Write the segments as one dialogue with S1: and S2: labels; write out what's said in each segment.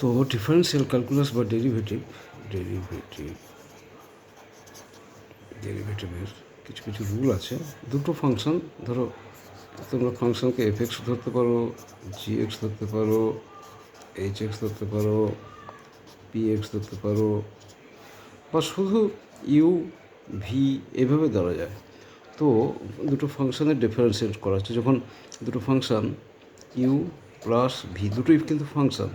S1: তো differential calculus বা derivative derivative ডেরিভেটিভের কিছু কিছু রুল আছে। দুটো ফাংশন ধরো তোমরা ফাংশনকে এফ এক্স ধরতে পারো জি এক্স ধরতে পারো এইচ এক্স ধরতে পারো পি এক্স ধরতে পারো, বা শুধু ইউ ভি এভাবে ধরা যায়। তো দুটো ফাংশনের ডিফারেন্সিয়েট করা হচ্ছে যখন দুটো ফাংশন ইউ প্লাস ভি দুটোই কিন্তু ফাংশন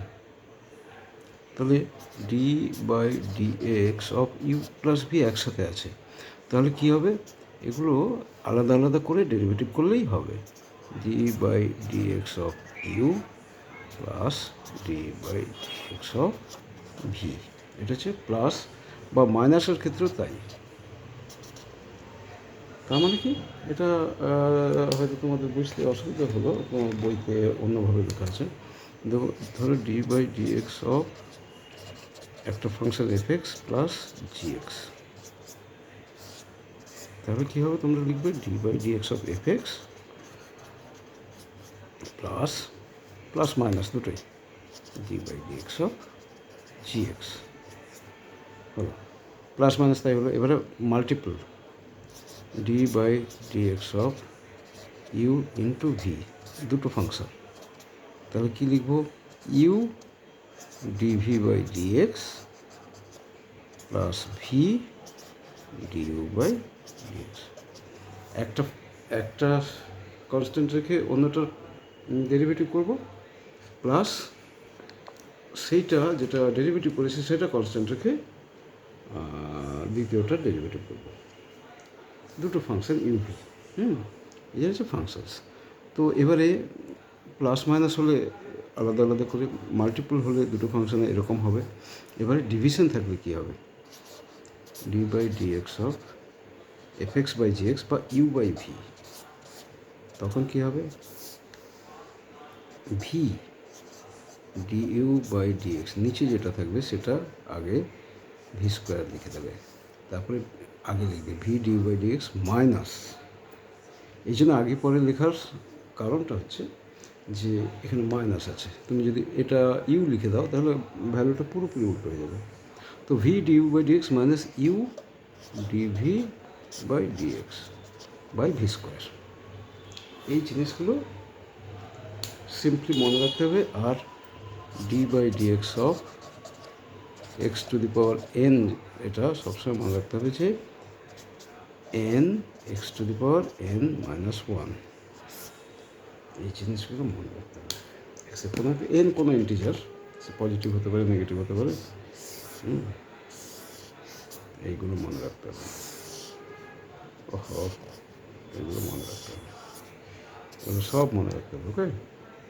S1: তাহলে d by d x of u plus v একসাথে আছে। তাহলে কী হবে? এগুলো আলাদা আলাদা করে ডেরিভেটিভ করলেই হবে। D by d x of u plus d by d x of v এটা হচ্ছে প্লাস বা মাইনাসের ক্ষেত্রেও তাই। তার মানে কি? এটা হয়তো তোমাদের বুঝতে অসুবিধা হলো বইতে অন্যভাবে লেখা আছে। দেখো ধরো d by d x of একটা function f x plus g x তাহলে কী হবে? তোমরা লিখবে d by d x of f x plus plus minus দুটোই। D by d x of g x হলো প্লাস মাইনাস তাই হলো, এবারে multiple d by d x of u into v দুটো ফাংশন তাহলে কী লিখব? U d v by d x plus v d u by d x একটা একটা কনস্ট্যান্ট রেখে অন্যটার ডেরিভেটিভ করব। প্লাস সেইটা যেটা ডেরিভেটিভ করেছি সেটা কনস্ট্যান্ট রেখে আহ, দ্বিতীয়টার ডেরিভেটিভ করব। দুটো ফাংশন ইউভি হুম এই হচ্ছে ফাংশনস তো এবারে প্লাস মাইনাস হলে আলাদা আলাদা করে মাল্টিপল হলে দুটো ফাংশনে এরকম হবে। এবারে ডিভিশন থাকলে কী হবে? D by d x of f x by g x বা ইউ বাই ভি তখন কী হবে? V d u by d x নিচে যেটা থাকবে সেটা আগে ভি স্কোয়ার লিখে দেবে। তারপরে আগে লিখবে v d u by d x minus এই জন্য আগে পরে লেখার কারণটা হচ্ছে যে এখানে মাইনাস আছে। তুমি যদি এটা ইউ লিখে দাও, তাহলে ভ্যালুটা পুরোপুরি উল্টো হয়ে যাবে। তো v d u by d x minus u d v by d x by v square এই জিনিসগুলো সিম্পলি মনে রাখতে হবে আর d by d x of x to the power n এটা সবসময় মনে রাখতে হবে যে n x to the power n minus one এই জিনিসগুলো মনে রাখতে হবে। এক্সেপ্ট কোনো এন কোনো ইন্টিজার সে পজিটিভ হতে পারে নেগেটিভ হতে পারে। এইগুলো মনে রাখতে হবে। ওহো এগুলো মনে রাখতে হবে। এগুলো সব মনে রাখতে হবে ওকে?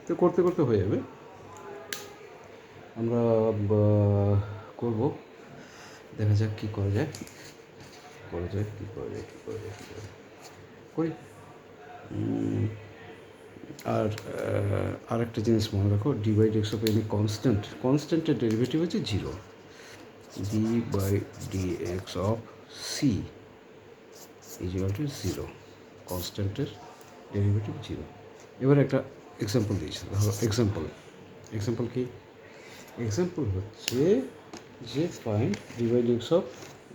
S1: তো করতে করতে হয়ে যাবে। আমরা করব। দেখা যাক কী করা যায়। করা যায় কী করা যায় কী করা যায় কী করা যায়। করি। আর আহ, আর একটা জিনিস মনে রাখো। D by x of any constant কনস্ট্যান্টের derivative হচ্ছে zero by d x of c equal to zero কনস্ট্যান্টের derivative zero এবার একটা এক্সাম্পল দিয়েছি, ধরো এক্সাম্পল এক্সাম্পল কি? এক্সাম্পল হচ্ছে যে find d by d x of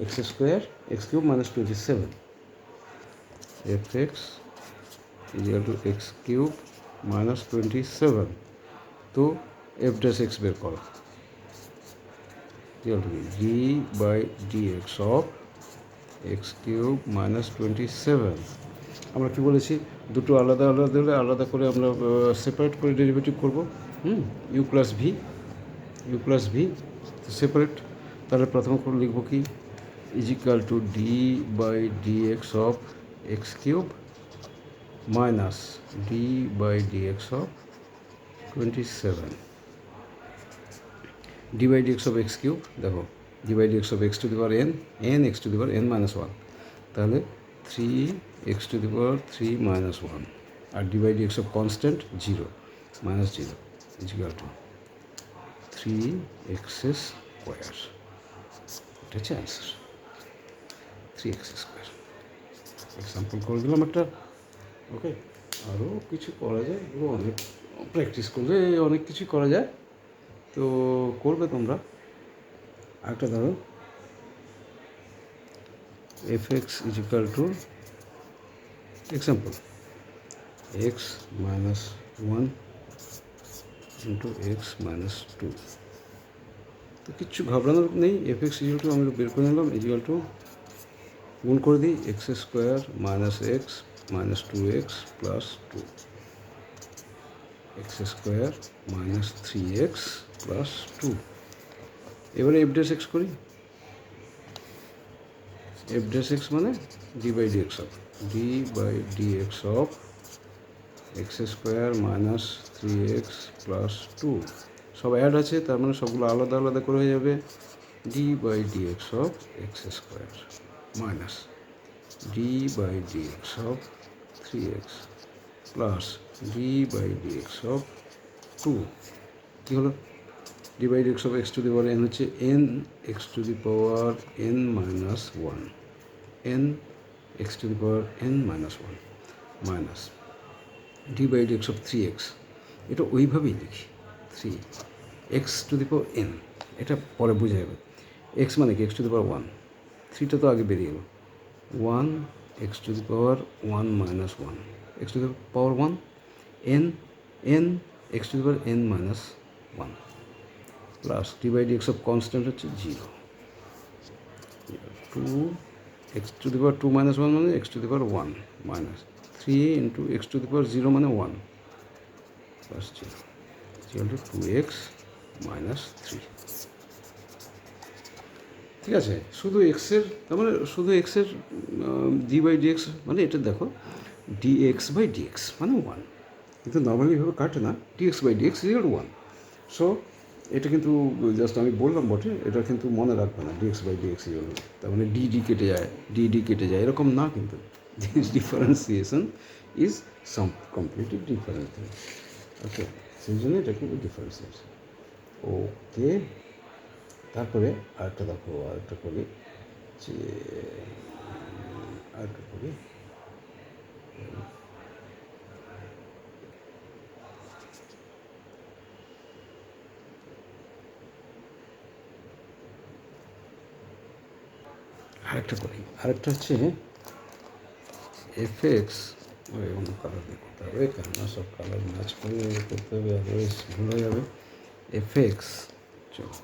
S1: x square x cube minus twenty seven f x equal to x cube minus twenty seven তো F dash x বের করো। D by d x of x cube minus twenty seven আমরা কী বলেছি? দুটো আলাদা আলাদা হলে আলাদা করে আমরা সেপারেট করে ডেরিভেটিভ করব। হুম? U plus v u plus v separate তাহলে প্রথম করে লিখব কি? Equal to d by d x of x cube minus d by d x of twenty seven d by d x of x cube দেখো d by d x of x to the power n n x to the power n minus one তাহলে three x to the power three minus one R d by d x of constant zero minus zero equal to three x's square এটা হচ্ছে answer three x square example করে দিলাম একটা। ওকে আরও কিছু করা যায়, এগুলো অনেক প্র্যাকটিস করলে অনেক কিছু করা যায়। তো করবে তোমরা। আরেকটা ধরো। F x is equal to example x minus one into x minus two তো কিচ্ছু ঘাবড়ানোর নেই এফ এক্স ইজিকাল টু আমি বের করে নিলাম ইজিকাল টু গুণ করে দিই x square minus x minus two x plus two x square minus three x plus two এবারে এফ ডেস এক্স করি। এফ ডেস এক্স মানে d by d x of d by d x of x square minus three x plus two সব add আছে, তার মানে সবগুলো আলাদা আলাদা করে হয়ে যাবে। D by d x of x square minus d by d x of three x plus d by d x of two কী হলো? D by d x of x to the power n হচ্ছে n x to the power n minus one n x to the power n minus one minus d by d x of three x এটা ওইভাবেই লিখি। Three x to the power n এটা পরে বোঝা যাবে। X মানে কি? X to the power one থ্রিটা তো আগে বেরিয়ে গেল। One x to the power one minus one x to the power one n n x to the power n minus one plus d by d x of constant হচ্ছে zero two x to the power two minus one মানে x to the power one minus three into x to the power zero মানে one plus zero zero two two x minus three ঠিক আছে? শুধু এক্সের তার মানে শুধু এক্সের ডি বাই ডিএক্স মানে এটা দেখো d x by d x মানে ওয়ান কিন্তু নর্মালি এভাবে কাটে না d x by d x is equal one so এটা কিন্তু জাস্ট আমি বললাম বটে, এটা কিন্তু মনে রাখবে না ডিএক্স বাই ডিএক্স ইজিকাল তার মানে ডি ডি কেটে যায় ডি ডি কেটে যায়, এরকম না কিন্তু। This differentiation is some completely different thing okay সেই জন্য এটা কিন্তু ডিফারেন্সিয়েশন ওকে তারপরে আরেকটা দেখো, আরেকটা করি যে, আরেকটা করি। আরেকটা করি। আরেকটা হচ্ছে এফ এক্স ওই অন্য কালার দিয়ে করতে হবে, কেননা সব কালার ম্যাচ করে করতে হবে আদারওয়াইজ ভুল হয়ে যাবে। এফ এক্স চলো।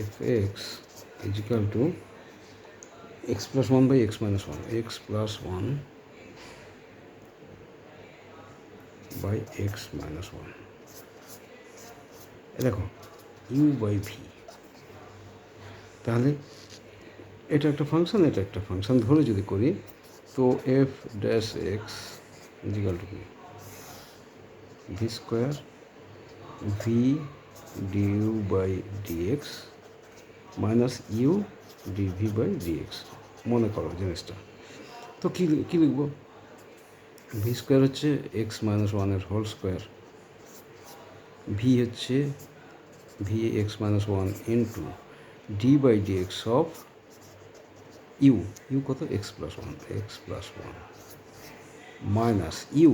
S1: F x is equal to x plus 1 by x minus 1 x plus 1 by x minus 1 এ দেখো ইউ বাই ভি তাহলে এটা একটা ফাংশন এটা একটা ফাংশন ধরে যদি করি, তো f dash x is equal to কি? V square v d u by d x minus u d v by d x মনে করো জিনিসটা। তো কী কী লিখব? ভি স্কোয়ার হচ্ছে এক্স মাইনাস ওয়ানের হোল স্কোয়ার ভি হচ্ছে v x minus one into d by d x of u u কত? X plus one, x plus one minus u,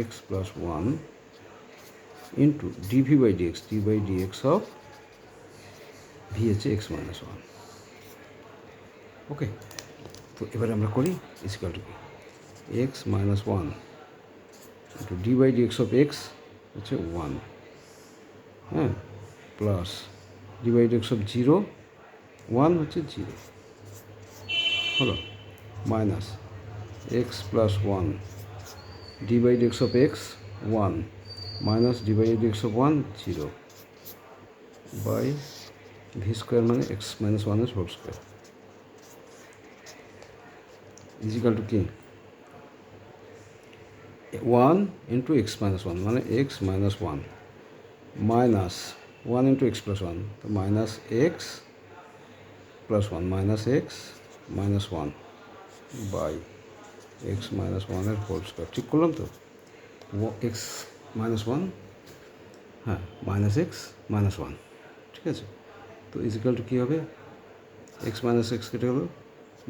S1: x plus one into d v by d x, d by d x of v হচ্ছে x minus one. Okay, তো এবারে আমরা করি is equal to x minus one into d by d x of x হচ্ছে one হ্যাঁ plus d by d x of zero, one হচ্ছে zero. হলো, minus x plus one d by of x one minus d by of one zero by v square মানে x minus ওয়ানের whole square. Is equal to কি? One into x minus one মানে x minus one minus one into x plus one, তো minus x plus one minus x minus one by x minus ওয়ানের whole square ঠিক করলাম তো? X minus one হ্যাঁ minus x minus one ঠিক আছে? তো ইজিক্যাল টু কী হবে? এক্স মাইনাস এক্স কেটে হলো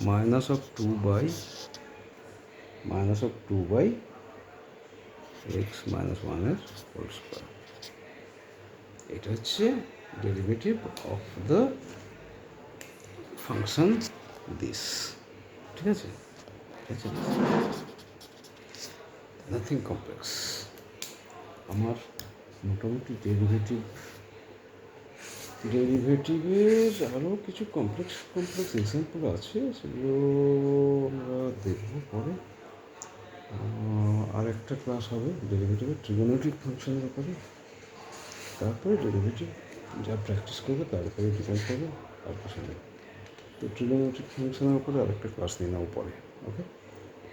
S1: minus of two by minus of two by x minus ওয়ানের হোল স্কোয়ার এটা হচ্ছে derivative of the function this ঠিক আছে? নাথিং কমপ্লেক্স আমার মোটামুটি ডেরিভেটিভ ডেরিভেটিভের আরও কিছু কমপ্লেক্স কমপ্লেক্স এক্সাম্পল আছে, সেগুলো আমরা দেখব পরে। আর একটা ক্লাস হবে ডেরিভেটিভের ট্রিগোনোমেট্রিক ফাংশনের উপরে তারপরে ডেরিভেটিভ যা প্র্যাকটিস করবে, তার উপরে ডিপেন্ড করবে, আর কিছু নেই। তো ট্রিগোনোমেট্রিক ফাংশনের উপরে আরেকটা ক্লাস নিয়ে নেব পরে ওকে